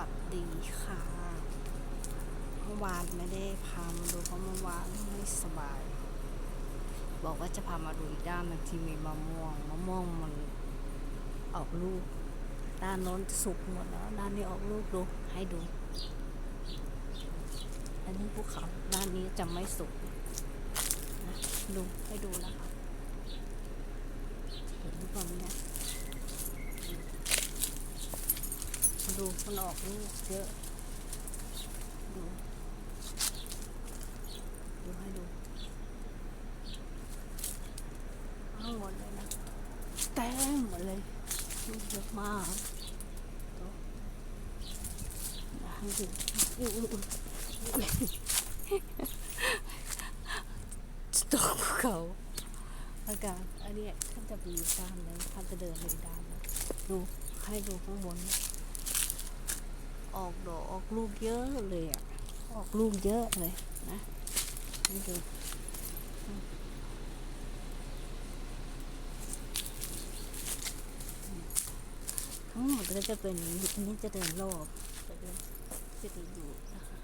วัสดีค่ะ เมื่อวานไม่ได้พามาดูเพราะเมื่อวานไม่สบาย บอกว่าจะพามาดูอีกด้านหนึงที่มีมะม่วง มะม่วงมันออกลูก ด้านโน้นสุกหมดแล้ว ด้านนี้ออกลูกดูให้ดู อันนี้ภูเขา ด้านนี้จะไม่สุกนะดูให้ดูนะคะเห็นหรือเปล่าเนี่ย ดูมันออกลูกเยอะ ดูดูให้ดูทั้งหมดเลยนะเต็มหมดเลยลูกเยอะมากดูนะให้ดูอุ้ยอุ้ตกเขาอากาศอันนี้ยท่านจะไปอยู่ด้านเลยท่านจะเดินไปอีกด้านเลยดูให้ดูข้างบน ออกดอกออกลูกเยอะเลยอะ ออกลูกเยอะเลยนะนี่ดูทั้งหมดก็จะเป็นอันนี้จะเดินรอบจะเดินจะเดินอยู่นะคะ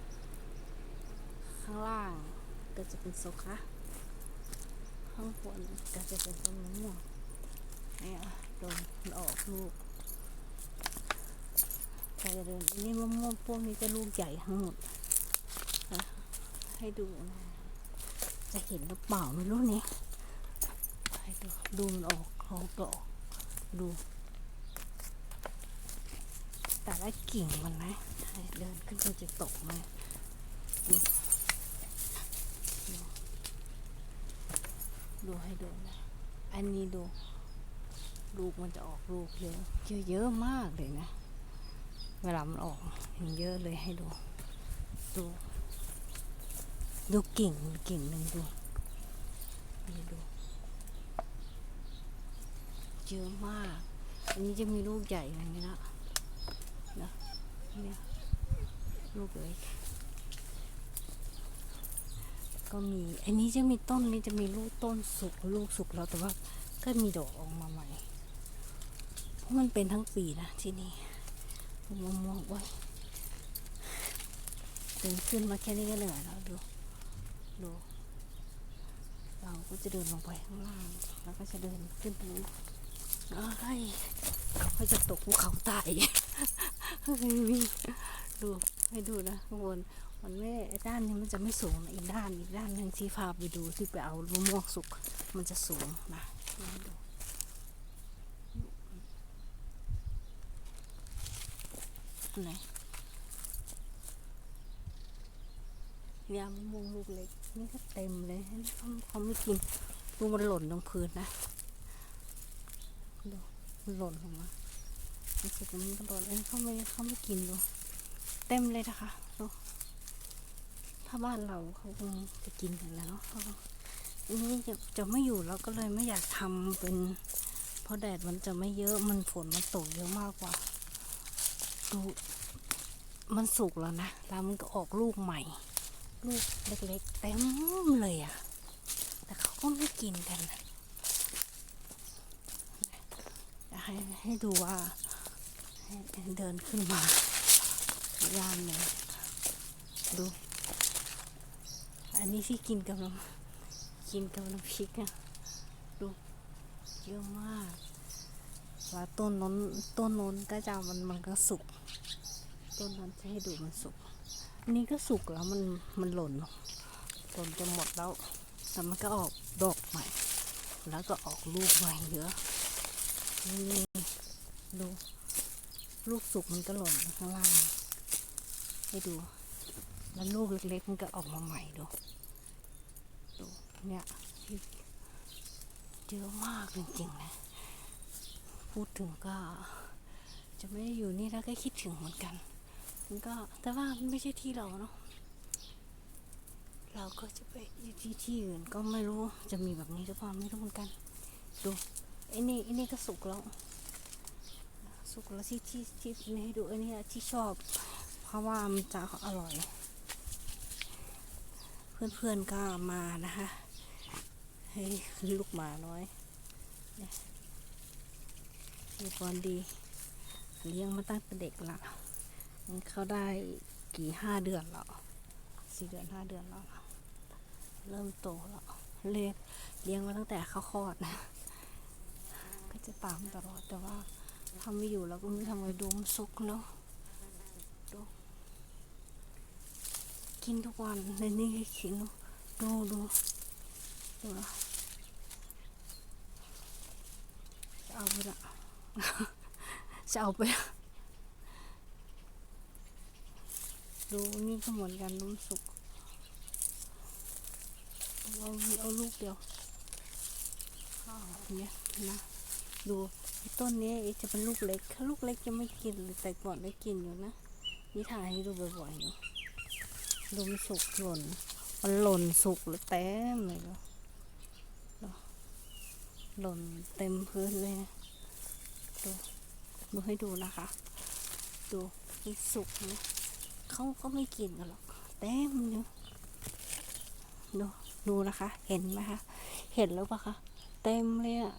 ข้างล่างก็จะเป็นโซคะข้างบนก็จะเป็นต้นมะม่วงเนี่ยโดนมันออกลูก ใครจะเดินอันนี่มะม่วงพวกนี้จะลูกใหญ่ทั้งหมดนะให้ดูนะจะเห็นหรือเปล่าไม่รู้เนี่ยให้ดูดูมันออกออกดอกดู แต่ละกิ่งมันนะเดินขึ้นไปจะตกไหมดูดู ดูให้ดูนะ อันนี้ดู ลูกมันจะออกลูกเยอะ เยอะ เยอะมากเลยนะ เวลามันออกเห็นเยอะเลยให้ดู ดู ดูกิ่งกิ่งหนึ่งดูนี่ดูเยอะมาก อันนี้จะมีลูกใหญ่อย่างนี้ละนะเนี่ยลูกเล็กก็มี อันนี้จะมีต้นนี้จะมีลูกต้นสุกลูกสุกแล้วแต่ว่าก็มีดอกออกมาใหม่ เพราะมันเป็นทั้งปีนะที่นี่ มะม่วงไว้เดินขึ้นมาแค่นี้ก็เหนื่อยแล้วดูดูเราก็จะเดินลงไปข้างล่าง แล้วก็จะเดินขึ้นไปนู้นไอ้เขาจะตกภูเขาตายมีดูให้ดูนะข้างบนมันไม่ด้านนี้มันจะไม่สูงนะอีกด้านอีกด้านหนึ่งที่พาไปดูที่ไปเอามะม่วงสุกมันจะสูงนะดู ไหนเนี่ยมะม่วงลูกเล็กนี่ก็เต็มเลยเขาเขาไม่กินดูมันหล่นลงพื้นนะดูมันหล่นลงมารู้สึกมันหล่นเอ้ยเขาไม่เขาไม่กินดูเต็มเลยนะคะดูถ้าบ้านเราเขาคงจะกินกันแล้วเนาะเขาอันนี้จะจะไม่อยู่แล้วก็เลยไม่อยากทำเป็น เพราะแดดมันจะไม่เยอะมันฝนมันตกเยอะมากกว่า ดูมันสุกแล้วนะ แล้วมันก็ออกลูกใหม่ ลูกเล็กๆเต็มเลยอะ่ะ แต่เขาก็ไม่กินกันนะให้ให้ดูว่าให้เดินขึ้นมาย่านเลยดู อันนี้ที่กินกับน้ำกินกับน้ำพริกอะดูเยอะมาก ว่าต้นน้นต้นน้นก็จะมันมันก็สุก ต้นนั้นจะให้ดูมันสุกนนี้ก็สุกแล้วมันมันหล่นหล่นจะหมดแล้ว แต่มันก็ออกดอกใหม่ แล้วก็ออกลูกใหม่เยอะนี่ดูลูกสุกมันก็หล่นข้างล่าง ให้ดู แล้วลูกเล็กๆมันก็ออกมาใหม่ดู ดูเนี่ยเยอะมากจริงๆนะ พูดถึงก็ จะไม่ได้อยู่นี่แล้วก็คิดถึงเหมือนกัน มันก็แต่ว่าไม่ใช่ที่เราเนาะเราก็จะไปอยู่ที่ที่อื่นก็ไม่รู้จะมีแบบนี้หรือเปล่าไม่รู้เหมือนกันดูไอ้นี่ไอ้นี่ก็สุกแล้วสุกแล้วที่ที่ที่นี่ให้ดูไอ้นี่ที่ชอบ เพราะว่ามันจะอร่อย เพื่อนๆก็มานะคะให้ลูกหมาน้อยเนี่ย มีความดี เลี้ยงมาตั้งแต่เด็กละมันเขาได้กี่ห้าเดือนแล้วสี่เดือนห้าเดือนแล้วเริ่มโตแล้วเลี้ยงเลี้ยงมาตั้งแต่เขาคลอดนะ ก็จะตามตลอดแต่ว่าทำไม่อยู่แล้วก็ไม่รู้ทำไงดูมันสุกเนาะดูกินทุกวันในนี้กินดูดูดูนะจะเอาไปละ จะเอาไป ดูนี่ก็เหมือนกันน้ำสุกเราเอาลูกเดียวอ้าวเนี่ยนะดูต้นนี้จะเป็นลูกเล็กถ้าลูกเล็กจะไม่กินเลยแต่ก่อนได้กินอยู่นะนี่ถ่ายให้ดูบ่อยๆอยู่ดูมันสุกหล่นมันหล่นสุกเลยเต็มเลยดูดูหล่นเต็มพื้นเลยนะ ดูดูให้ดูนะคะ ดูมันสุกนะเขาก็ไม่กินกันหรอกเต็มเลยดูดูนะคะ เห็นไหมคะ เห็นแล้วปะคะ เต็มเลยอะ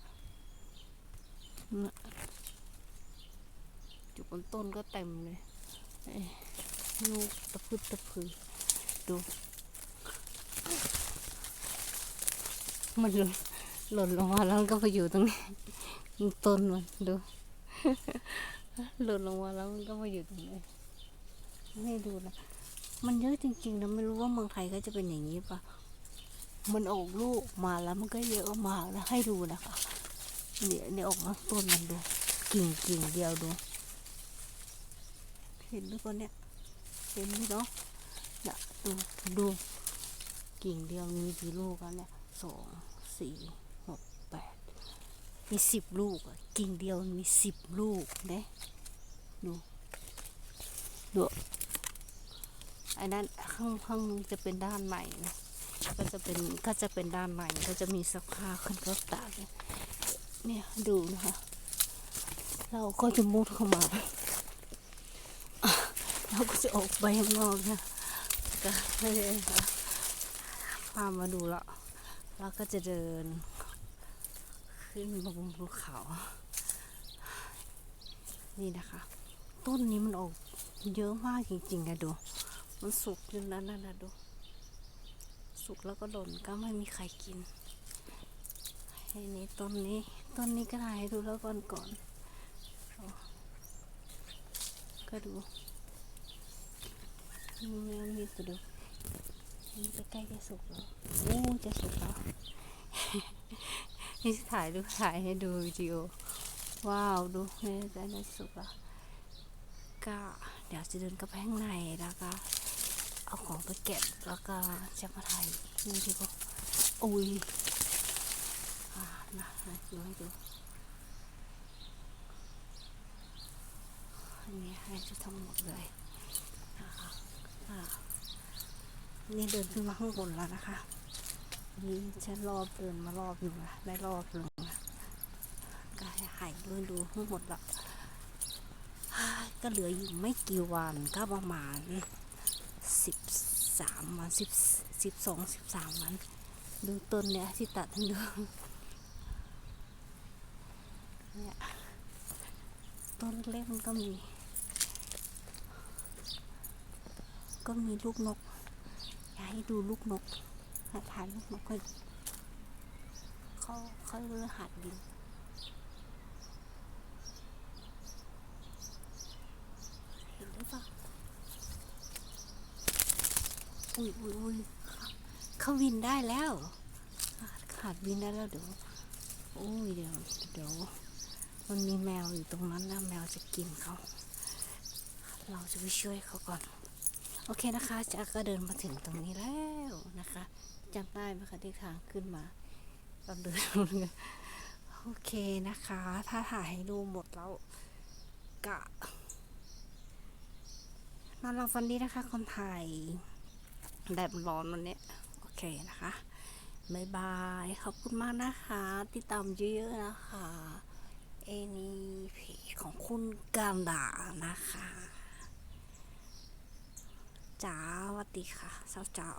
อยู่บนต้นก็เต็มเลยลูกตะพึดตะพือดู มันหล่นหล่นลงมาแล้วก็ไปอยู่ตรงนี้ ต้นมันดูหล่นลงมาแล้วมันก็มาอยู่ตรงนี้ให้ดูนะมันเยอะจริงๆนะไม่รู้ว่าเมืองไทยก็จะเป็นอย่างนี้ปะมันออกลูกมาแล้วมันก็เยอะมากนะให้ดูนะคะเนี่ยเนี่ยออกมาต้นมันดู กิ่งกิ่งเดียวดู เห็นหรือเปล่าเนี่ยเห็นไหมเนาะน่ะดูดู กิ่งเดียวมีกี่ลูกกันเนี่ยสองสี่ มีสิบลูกกิ่งเดียวมีสิบลูกเนี่ยดูดูอ้นั้นข้างข้างนู้นจะเป็นด้านใหม่นะก็จะเป็นก็จะเป็นด้านใหม่ก็จะมีสักผ้าขึ้นก็ตากเนี่ยดูนะคะเราก็จะมุดเข้ามาเราก็จะออกไปข้างนอกนะก็ไม่ได้ค่ะพามาดูแล้วเราก็จะเดินขึ้น มาบนภูเขา นี่นะคะ ต้นนี้มันออกเยอะมากจริงๆอะดู มันสุกอยู่นั้นนะดู สุกแล้วก็หล่นก็ไม่มีใครกินไอ้นี่ต้นนี้ต้นนี้ก็ถ่ายให้ดูแล้วก่อนก่อน ก็ดูนี่มันมีตัวดูนี่จะใกล้จะสุกแล้วโอ้จะสุกแล้ว นี่ถ่ายดูถ่ายให้ดูวิดีโอ ว้าว ดูนี่จะได้สุกแล้วก็เดี๋ยวจะเดินกระแพงในแล้วก็ เอาของไปเก็บแล้วก็จะมาถ่ายนี่ดีกว่าอุ้ยอ่านะนะดูให้ดูอันนี้ให้ดูทั้งหมดเลยนะคะนี่เดินขึ้นมาข้างบนแล้วนะคะ นี่ฉันรอบเดินมารอบหนึ่งละได้รอบหนึ่งละก็ให้หายดูดูทั้งหมดละก็เหลืออยู่ไม่กี่วันก็ประมาณสิบสามวันสิบสิบสองสิบสามวัน ดูต้นเนี้ยที่ตัดให้ดูเนี่ยต้นเล็กมันก็มี ก็มีลูกนก อยากให้ดูลูกนก หาถ่ายลูกนเขาเขาเรือหัดบินเห็นหรือเปล่าอุ้ยอุ้ยอุ้ยเขาบินได้แล้วขาดบินได้แล้วเดี๋ยวโอ้ยเดี๋ยวเดี๋ยวมันมีแมวอยู่ตรงนั้นนะแมวจะกินเขา เราจะไปช่วยเขาก่อน โอเคนะคะจากก็เดินมาถึงตรงนี้แล้วนะคะ จำได้ไหมคะที่ทางขึ้นมาตอนเดินลงเนี่ยโอเคนะคะ ถ้าถ่ายให้ดูหมดแล้วกะนอนหลับฝันดีนะคะ คนไทยแดดร้อนวันนี้โอเคนะคะบายบายขอบคุณมากนะคะ ติดตามเยอะๆนะคะ เอนี่เพจของคุณกันดานะคะจ้าวัสดีค่ะเจ้าเจ้า